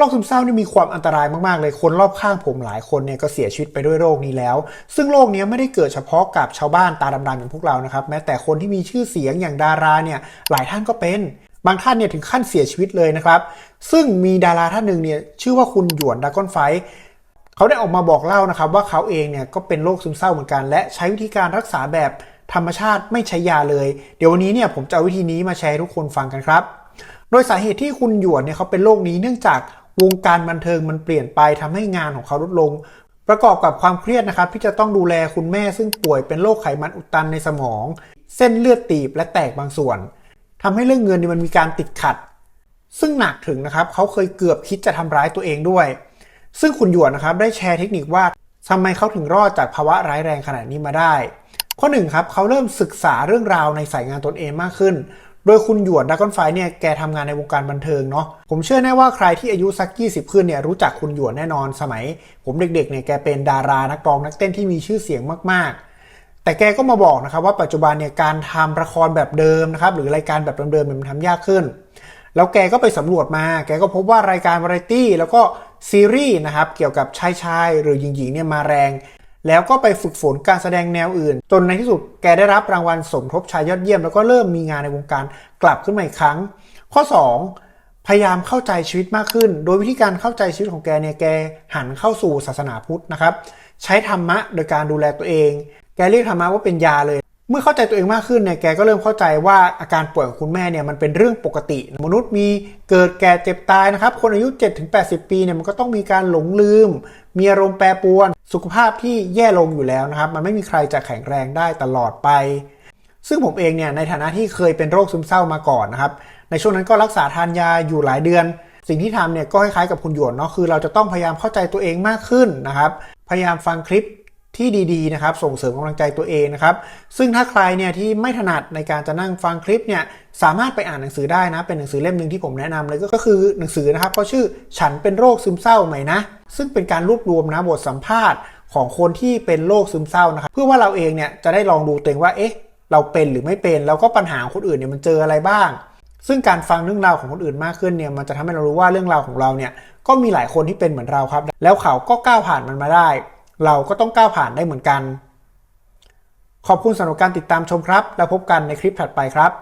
โรคซึมเศร้านี่มีความอันตรายมากๆเลยคนรอบข้างผมหลายคนเนี่ยก็เสียชีวิตไปด้วยโรคนี้แล้ว ซึ่งโรคนี้ไม่ได้เกิดเฉพาะกับชาวบ้านตาดำๆอย่างพวกเรานะครับแม้แต่คนที่มีชื่อเสียงอย่างดาราเนี่ยหลายท่านก็เป็นบางท่านเนี่ยถึงขั้นเสียชีวิตเลยนะครับ ซึ่งมีดาราท่านหนึ่งเนี่ยชื่อว่าคุณหยวนดากอนไฟเขาได้ออกมาบอกเล่านะครับว่าเขาเองเนี่ยก็เป็นโรคซึมเศร้าเหมือนกัน และใช้วิธีการรักษาแบบธรรมชาติไม่ใช้ยาเลย เดี๋ยววันนี้เนี่ยผมจะเอาวิธีนี้มาแชร์ทุกคนฟังกันครับ โดยสาเหตุที่คุณหยวนเนี่ยเขาเป็นโรคนี้เนื่องจาก วงการบันเทิงมันเปลี่ยนไปทำให้งานของเขาลดลง ประกอบกับความเครียดนะครับที่จะต้องดูแลคุณแม่ซึ่งป่วยเป็นโรคไขมันอุดตันในสมอง เส้นเลือดตีบและแตกบางส่วนทำให้เรื่องเงินนี่มันมีการติดขัด ซึ่งหนักถึงนะครับเขาเคยเกือบคิดจะทำร้ายตัวเองด้วย ซึ่งคุณหยวนนะครับได้แชร์เทคนิคว่าทำไมเขาถึงรอดจากภาวะร้ายแรงขนาดนี้มาได้ ข้อหนึ่งครับเขาเริ่มศึกษาเรื่องราวในสายงานตนเองมากขึ้น โดยคุณหยวนดากอนไฟเนี่ยแกทำงานในวงการบันเทิงเนาะผมเชื่อแน่ว่าใครที่อายุสัก 20 ขึ้นเนี่ยรู้จักคุณหยวนแน่นอนสมัย ผมเด็กๆเนี่ยแกเป็นดารานักร้องนักเต้นที่มีชื่อเสียงมากๆ แต่แกก็มาบอกนะครับว่าปัจจุบันเนี่ยการทำละครแบบเดิมนะครับหรือรายการแบบเดิมๆมันทำยากขึ้นแล้วแกก็ไปสำรวจมา แกก็พบว่ารายการวาไรตี้แล้วก็ซีรีส์นะครับ เกี่ยวกับชายชายหรือหญิงๆเนี่ยมาแรง แล้วก็ไปฝึกฝนการแสดงแนวอื่น จนในที่สุดแกได้รับรางวัลสมทบชายยอดเยี่ยม แล้วก็เริ่มมีงานในวงการกลับขึ้นมาอีกครั้ง ข้อ 2พยายามเข้าใจชีวิตมากขึ้น โดยวิธีการเข้าใจชีวิตของแกเนี่ย แกหันเข้าสู่ศาสนาพุทธนะครับ ใช้ธรรมะโดยการดูแลตัวเอง แกเรียกธรรมะว่าเป็นยาเลย เมื่อเข้าใจตัวเองมากขึ้นเนี่ยแกก็เริ่มเข้าใจว่าอาการป่วยของคุณแม่เนี่ยมันเป็นเรื่องปกติ มนุษย์มีเกิดแก่เจ็บตายนะครับ คนอายุ 7-80 ปีเนี่ยมันก็ต้องมีการหลงลืม มีอารมณ์แปรปรวน สุขภาพที่แย่ลงอยู่แล้วนะครับ มันไม่มีใครจะแข็งแรงได้ตลอดไป ซึ่งผมเองเนี่ยในฐานะที่เคยเป็นโรคซึมเศร้ามาก่อนนะครับ ในช่วงนั้นก็รักษาทานยาอยู่หลายเดือน สิ่งที่ทำเนี่ยก็คล้ายๆกับคุณหยวนเนาะคือ เราจะต้องพยายามเข้าใจตัวเองมากขึ้นนะครับพยายามฟังคลิป ที่ดีๆนะครับส่งเสริมกำลังใจตัวเองนะครับซึ่งถ้าใครเนี่ยที่ไม่ถนัดในการจะนั่งฟังคลิปเนี่ยสามารถไปอ่านหนังสือได้นะ เป็นหนังสือเล่มหนึ่งที่ผมแนะนำเลยก็คือหนังสือนะครับเขาชื่อฉันเป็นโรคซึมเศร้าไหมนะ ซึ่งเป็นการรวบรวมนะบทสัมภาษณ์ของคนที่เป็นโรคซึมเศร้านะครับเพื่อว่าเราเองเนี่ยจะได้ลองดูตัวเองว่าเอ๊ะเราเป็นหรือไม่เป็นแล้วก็ปัญหาคนอื่นเนี่ยมันเจออะไรบ้าง ซึ่งการฟังเรื่องราวของคนอื่นมากขึ้นเนี่ยมันจะทำให้เรารู้ว่าเรื่องราวของเราเนี่ยก็มีหลายคนที่เป็นเหมือนเราครับ แล้วเขาก็ก้าวผ่านมันมาได้ เราก็ต้องก้าวผ่านได้เหมือนกัน ขอบคุณสำหรับการติดตามชมครับ แล้วพบกันในคลิปถัดไปครับ